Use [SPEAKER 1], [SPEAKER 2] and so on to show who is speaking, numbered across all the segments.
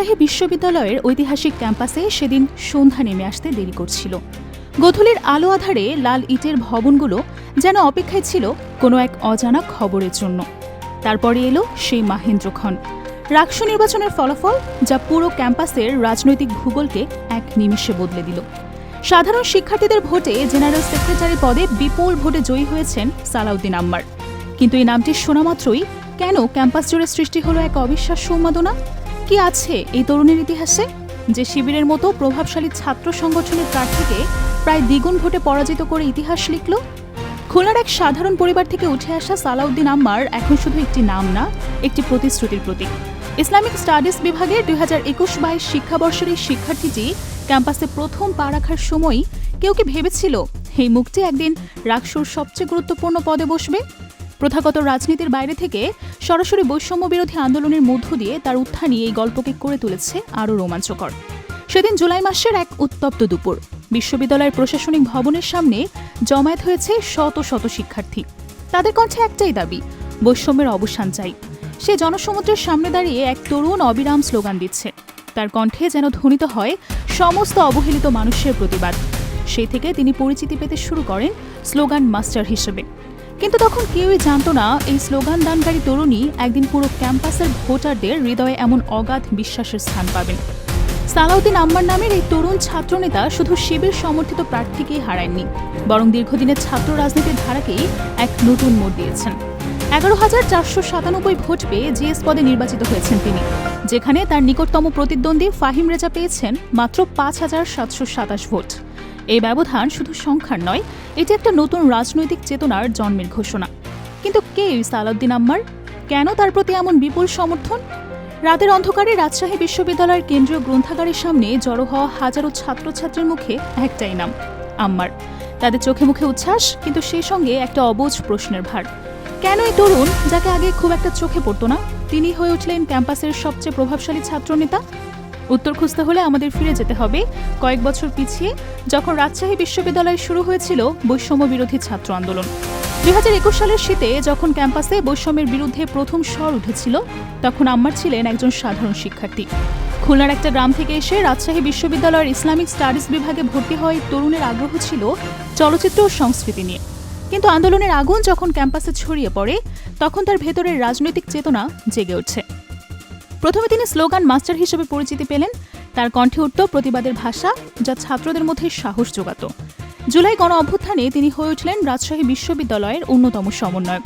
[SPEAKER 1] রাজশাহী বিশ্ববিদ্যালয়ের ঐতিহাসিক ক্যাম্পাসে সেদিন সন্ধ্যা নেমে আসতে দেরি করছিল। গোধূলির আলো আধারে লাল ইটের ভবনগুলো যেন অপেক্ষায় ছিল কোনো এক অজানা খবরের জন্য। তারপরে এলো সেই মাহেন্দ্রক্ষণ। রাকসু নির্বাচনের ফলাফল যা পুরো ক্যাম্পাসের রাজনৈতিক ভূগোলকে এক নিমিষে বদলে দিল। সাধারণ শিক্ষার্থীদের ভোটে জেনারেল সেক্রেটারি পদে বিপুল ভোটে জয়ী হয়েছেন সালাউদ্দিন আম্মার। কিন্তু এই নামটি শোনা মাত্রই কেন ক্যাম্পাস জুড়ে সৃষ্টি হলো এক অবিশ্বাস্য উন্মাদনা? কি আছে এই তরুণের ইতিহাসে? যে শিবিরের মতো প্রভাবশালী ছাত্র সংগঠনের প্রার্থীকে প্রায় দ্বিগুণ ভোটে পরাজিত করে ইতিহাস লিখল? খুলনার এক সাধারণ পরিবার থেকে উঠে আসা সালাউদ্দিন আম্মার এখন শুধু একটি নাম না, একটি প্রতিশ্রুতির প্রতীক। ইসলামিক স্টাডিজ বিভাগে দুই হাজার একুশ বাইশ শিক্ষাবর্ষের এই শিক্ষার্থীটি ক্যাম্পাসে প্রথম পা রাখার সময়ই কেউ কি ভেবেছিল, এই মুখটি একদিন রাকসুর সবচেয়ে গুরুত্বপূর্ণ পদে বসবে প্রথাগত রাজনীতির বাইরে থেকে সরাসরি বৈষম্য বিরোধী আন্দোলনের মধ্য দিয়ে তার উত্থানই এই গল্পকে করে তুলেছে আরও রোমাঞ্চকর। সেদিন জুলাই মাসের এক উত্তপ্ত দুপুর। বিশ্ববিদ্যালয়ের প্রশাসনিক ভবনের সামনে জমায়েত হয়েছে শত শত শিক্ষার্থী। তাদের কণ্ঠে একটাই দাবি, বৈষম্যের অবসান চাই। সে জনসমুদ্রের সামনে দাঁড়িয়ে এক তরুণ অবিরাম স্লোগান দিচ্ছে। তার কণ্ঠে যেন ধ্বনিত হয় সমস্ত অবহেলিত মানুষের প্রতিবাদ। সেই থেকে তিনি পরিচিতি পেতে শুরু করেন স্লোগান মাস্টার হিসেবে। কিন্তু তখন কেউই জানতো না, এই স্লোগান দানকারী তরুণী একদিন পুরো ক্যাম্পাসের ভোটারদের হৃদয়ে এমন অগাধ বিশ্বাসের স্থান পাবেন। সালাউদ্দিন আম্মার নামের এই তরুণ ছাত্রনেতা শুধু শিবির সমর্থিত প্রার্থীকেই হারায়নি, বরং দীর্ঘদিনের ছাত্র রাজনীতির ধারাকেই এক নতুন মোড় দিয়েছেন। এগারো হাজার চারশো সাতানব্বই ভোট পেয়ে জিএস পদে নির্বাচিত হয়েছেন তিনি, যেখানে তার নিকটতম প্রতিদ্বন্দ্বী ফাহিম রেজা পেয়েছেন মাত্র পাঁচ হাজার সাতশো সাতাশ ভোট। এই ব্যবধান শুধু সংখ্যার নয়, এটি একটা নতুন রাজনৈতিক চেতনার জন্মের ঘোষণা। কিন্তু কে সালাউদ্দিন আম্মার? কেন তার প্রতি এমন বিপুল সমর্থন? রাতের অন্ধকারে রাজশাহী বিশ্ববিদ্যালয়ের কেন্দ্রীয় গ্রন্থাগারের সামনে জড়ো হওয়া হাজারো ছাত্রছাত্রীর মুখে একটাই নাম, আম্মার। তাদের চোখে মুখে উচ্ছ্বাস, কিন্তু সেই সঙ্গে একটা অবুঝ প্রশ্নের ভার। কেন এই তরুণ, যাকে আগে খুব একটা চোখে পড়তো না? তিনি হয়ে উঠলেন ক্যাম্পাসের সবচেয়ে প্রভাবশালী ছাত্রনেতা। উত্তর খুঁজতে হলে আমাদের ফিরে যেতে হবে। কয়েক বছর পিছিয়ে, যখন রাজশাহী বিশ্ববিদ্যালয়ে শুরু হয়েছিল বৈষম্য বিরোধী ছাত্র আন্দোলন। দুই হাজার একুশ সালের শীতে যখন ক্যাম্পাসে বৈষম্যের বিরুদ্ধে প্রথম স্বর উঠেছিল, তখন আম্মার ছিলেন একজন সাধারণ শিক্ষার্থী। খুলনার একটা গ্রাম থেকে এসে রাজশাহী বিশ্ববিদ্যালয়ের ইসলামিক স্টাডিজ বিভাগে ভর্তি এই তরুণের আগ্রহ ছিল চলচ্চিত্র ও সংস্কৃতি নিয়ে। কিন্তু আন্দোলনের আগুন যখন ক্যাম্পাসে ছড়িয়ে পড়ে, তখন তার ভেতরের রাজনৈতিক চেতনা জেগে উঠছে। প্রথমে তিনি স্লোগান মাস্টার হিসেবে পরিচিতি পেলেন। তার কণ্ঠে উঠত প্রতিবাদের ভাষা, যা ছাত্রদের মধ্যে সাহস যোগাত। জুলাই গণ অভ্যুত্থানে তিনি হয়ে উঠলেন রাজশাহী বিশ্ববিদ্যালয়ের অন্যতম সমন্বয়ক।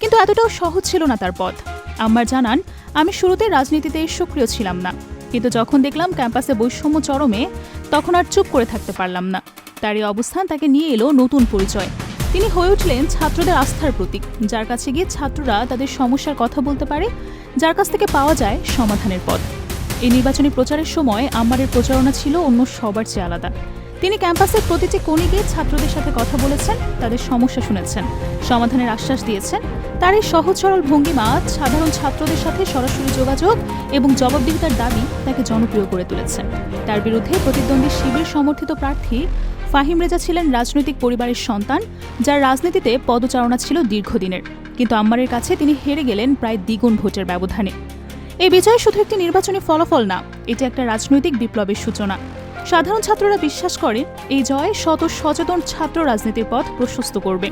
[SPEAKER 1] কিন্তু এতটাও সহজ ছিল না তার পথ। আমার জানান, আমি শুরুতে রাজনীতিতে সক্রিয় ছিলাম না। কিন্তু যখন দেখলাম ক্যাম্পাসে বৈষম্য চরমে, তখন আর চুপ করে থাকতে পারলাম না। তার এই অবস্থান তাকে নিয়ে এলো নতুন পরিচয়। তিনি হয়ে উঠলেন ছাত্রদের আস্থার প্রতীক, যার কাছে গিয়ে ছাত্ররা তাদের সমস্যার কথা বলতে পারে যার কাছ থেকে পাওয়া যায় সমাধানের পথ। এই নির্বাচনী প্রচারের সময় আম্মারের প্রচারণা ছিল অন্য সবার চেয়ে আলাদা। তিনি ক্যাম্পাসের প্রতিটি কোণে গিয়ে ছাত্রদের সাথে কথা বলেছেন, তাদের সমস্যা শুনেছেন, সমাধানের আশ্বাস দিয়েছেন। তার এই সহজ সরল ভঙ্গিমা সাধারণ ছাত্রদের সাথে সরাসরি যোগাযোগ এবং জবাবদিহিতার দাবি তাকে জনপ্রিয় করে তুলেছে। তার বিরুদ্ধে প্রতিদ্বন্দ্বী শিবির সমর্থিত প্রার্থী ফাহিম রেজা ছিলেন রাজনৈতিক পরিবারের সন্তান, যার রাজনীতিতে পদচারণা ছিল দীর্ঘদিনের। কিন্তু আম্মারের কাছে তিনি হেরে গেলেন প্রায় দ্বিগুণ ভোটের ব্যবধানে। এই বিজয় শুধু একটি নির্বাচনী ফলাফল না, এটি একটা রাজনৈতিক বিপ্লবের সূচনা। সাধারণ ছাত্ররা বিশ্বাস করে, এই জয় শত সচেতন ছাত্র রাজনীতির পথ প্রশস্ত করবে।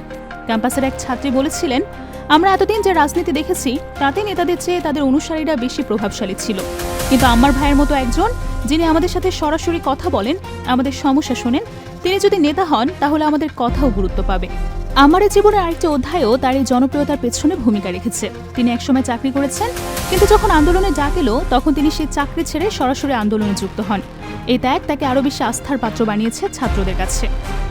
[SPEAKER 1] ক্যাম্পাসের এক ছাত্রী বলেছিলেন, আমরা এতদিন যে রাজনীতি দেখেছি, তাতে নেতাদের চেয়ে তাদের অনুসারীরা বেশি প্রভাবশালী ছিল। কিন্তু আমার ভাইয়ের মতো একজন, যিনি আমাদের সাথে সরাসরি কথা বলেন, আমাদের সমস্যা শোনেন তিনি যদি নেতা হন, তাহলে আমাদের কথাও গুরুত্ব পাবে। আমার জীবনের আরেকটি অধ্যায়ও তার এই জনপ্রিয়তার পেছনে ভূমিকা রেখেছে। তিনি একসময় চাকরি করেছেন, কিন্তু যখন আন্দোলনে ডাক এলো, তখন তিনি সেই চাকরি ছেড়ে সরাসরি আন্দোলনে যুক্ত হন। এই ত্যাগ তাকে আরও বেশি আস্থার পাত্র বানিয়েছে ছাত্রদের কাছে।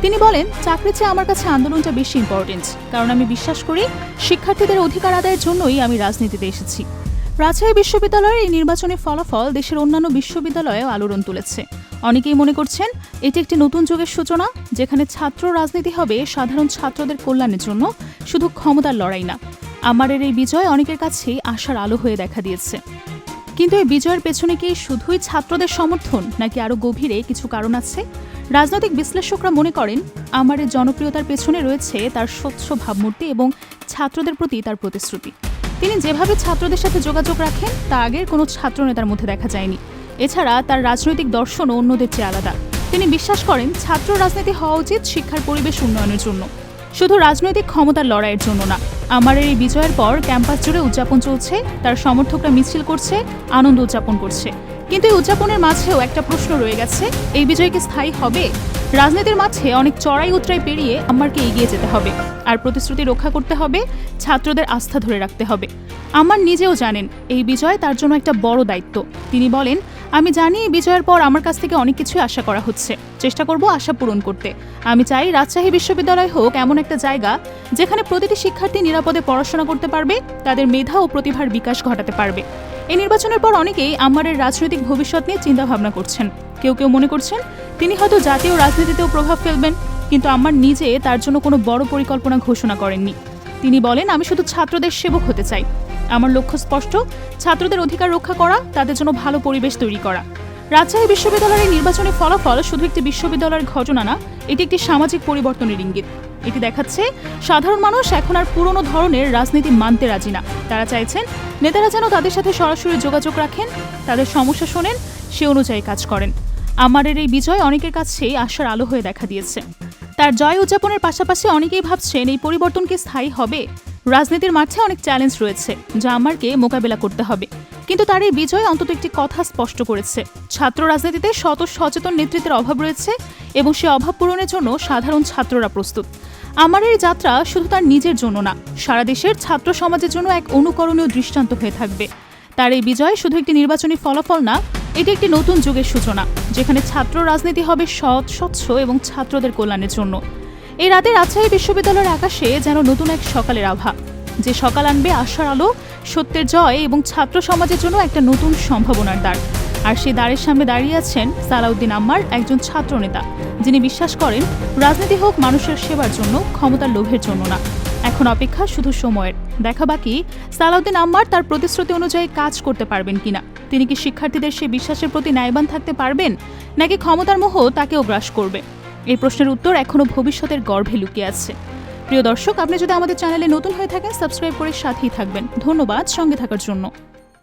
[SPEAKER 1] তিনি বলেন, চাকরি চেয়ে আমার কাছে আন্দোলনটা বেশি ইম্পর্টেন্ট কারণ আমি বিশ্বাস করি, শিক্ষার্থীদের অধিকার আদায়ের জন্যই আমি রাজনীতিতে এসেছি। রাজশাহী বিশ্ববিদ্যালয়ের এই নির্বাচনের ফলাফল দেশের অন্যান্য বিশ্ববিদ্যালয়েও আলোড়ন তুলেছে। অনেকেই মনে করছেন এটি একটি নতুন যুগের সূচনা, যেখানে ছাত্র রাজনীতি হবে সাধারণ ছাত্রদের কল্যাণের জন্য, শুধু ক্ষমতার লড়াই না। আমারের এই বিজয় অনেকের কাছেই আশার আলো হয়ে দেখা দিয়েছে। কিন্তু এই বিজয়ের পেছনে কি শুধুই ছাত্রদের সমর্থন, নাকি আরও গভীরে কিছু কারণ আছে? রাজনৈতিক বিশ্লেষকরা মনে করেন, আমার এই জনপ্রিয়তার পেছনে রয়েছে তার স্বচ্ছ ভাবমূর্তি এবং ছাত্রদের প্রতি তার প্রতিশ্রুতি। তিনি যেভাবে ছাত্রদের সাথে যোগাযোগ রাখেন, তা আগের কোনো ছাত্রনেতার মধ্যে দেখা যায়নি। এছাড়া তার রাজনৈতিক দর্শনও অন্যদের চেয়ে আলাদা। তিনি বিশ্বাস করেন ছাত্র রাজনীতি হওয়া উচিত শিক্ষার পরিবেশ উন্নয়নের জন্য। শুধু রাজনৈতিক ক্ষমতার লড়াইয়ের জন্য না আমার এই বিজয়ের পর ক্যাম্পাস জুড়ে উদযাপন চলছে, তার সমর্থকরা মিছিল করছে, আনন্দ উদযাপন করছে। কিন্তু এই উদযাপনের মাঝেও একটা প্রশ্ন রয়ে গেছে, এই বিজয় কি স্থায়ী হবে? রাজনীতির মাঝে অনেক চড়াই উতরাই পেরিয়ে আমারকে এগিয়ে যেতে হবে, আর প্রতিশ্রুতি রক্ষা করতে হবে, ছাত্রদের আস্থা ধরে রাখতে হবে। আমার নিজেও জানেন, এই বিজয় তার জন্য একটা বড় দায়িত্ব। তিনি বলেন আমি জানি বিজয়ের পর আমার কাছ থেকে অনেক কিছুই আশা করা হচ্ছে। চেষ্টা করব আশা পূরণ করতে। আমি চাই রাজশাহী বিশ্ববিদ্যালয় হোক এমন একটা জায়গা যেখানে প্রতিটি শিক্ষার্থী নিরাপদে পড়াশোনা করতে পারবে, তাদের মেধা ও প্রতিভার বিকাশ ঘটাতে পারবে। এই নির্বাচনের পর অনেকেই আমারের রাজনৈতিক ভবিষ্যৎ নিয়ে চিন্তা ভাবনা করছেন। কেউ কেউ মনে করছেন, তিনি হয়তো জাতীয় রাজনীতিতেও প্রভাব ফেলবেন, কিন্তু আমার নিজে তার জন্য কোনো বড় পরিকল্পনা ঘোষণা করেননি। তিনি বলেন, আমি শুধু ছাত্রদের সেবক হতে চাই। আমার লক্ষ্য স্পষ্ট, ছাত্রদের অধিকার রক্ষা করা, তাদের জন্য ভালো পরিবেশ তৈরি করা। রাজশাহী বিশ্ববিদ্যালয়ের নির্বাচনের ফলাফল শুধু একটি বিশ্ববিদ্যালয়ের ঘটনা না, এটি একটি সামাজিক পরিবর্তনের ইঙ্গিত। এটি দেখাচ্ছে, সাধারণ মানুষ এখন আর পুরনো ধরনের রাজনীতি মানতে রাজি না। তারা চাইছেন, নেতারা যেন তাদের সাথে সরাসরি যোগাযোগ রাখেন, তাদের সমস্যা শোনেন, সে অনুযায়ী কাজ করেন। আমারের এই বিজয় অনেকের কাছেই আশার আলো হয়ে দেখা দিয়েছে। তার জয় উদযাপনের পাশাপাশি অনেকেই ভাবছেন, এই পরিবর্তন কি স্থায়ী হবে? রাজনীতির মাঠে অনেক চ্যালেঞ্জ রয়েছে, যা আমারকে মোকাবেলা করতে হবে। কিন্তু তার এই বিজয় অন্তত একটি কথা স্পষ্ট করেছে। ছাত্র রাজনীতিতে শত সচেতন নেতৃত্বের অভাব রয়েছে এবং সে অভাব পূরণের জন্য সাধারণ ছাত্ররা প্রস্তুত। আমার এই যাত্রা শুধু তার নিজের জন্য না, সারা দেশের ছাত্র সমাজের জন্য এক অনুকরণীয় দৃষ্টান্ত হয়ে থাকবে। তার এই বিজয় শুধু একটি নির্বাচনী ফলাফল না, এটি একটি নতুন যুগের সূচনা, যেখানে ছাত্র রাজনীতি হবে সৎ, স্বচ্ছ এবং ছাত্রদের কল্যাণের জন্য। এই রাতে রাজশাহী বিশ্ববিদ্যালয়ের আকাশে যেন নতুন এক সকালের আভা। যে সকাল আনবে আশার আলো, সত্যের জয় এবং ছাত্র সমাজের জন্য একটা নতুন সম্ভাবনার দ্বার। আর সেই দ্বারের সামনে দাঁড়িয়ে আছেন সালাউদ্দিন আম্মার একজন ছাত্র নেতা যিনি বিশ্বাস করেন, রাজনীতি হোক মানুষের সেবার জন্য, ক্ষমতার লোভের জন্য না। এখন অপেক্ষা শুধু সময়ের। দেখা বাকি, সালাউদ্দিন আম্মার তার প্রতিশ্রুতি অনুযায়ী কাজ করতে পারবেন কিনা? তিনি কি শিক্ষার্থীদের সেই বিশ্বাসের প্রতি ন্যায়বান থাকতে পারবেন? নাকি ক্ষমতার মোহ তাকেও গ্রাস করবে? এই প্রশ্নের উত্তর এখনও ভবিষ্যতের গর্ভে লুকিয়ে আছে। প্রিয় দর্শক, আপনি যদি আমাদের চ্যানেলে নতুন হয়ে থাকেন, সাবস্ক্রাইব করে সাথেই থাকবেন। ধন্যবাদ, সঙ্গে থাকার জন্য।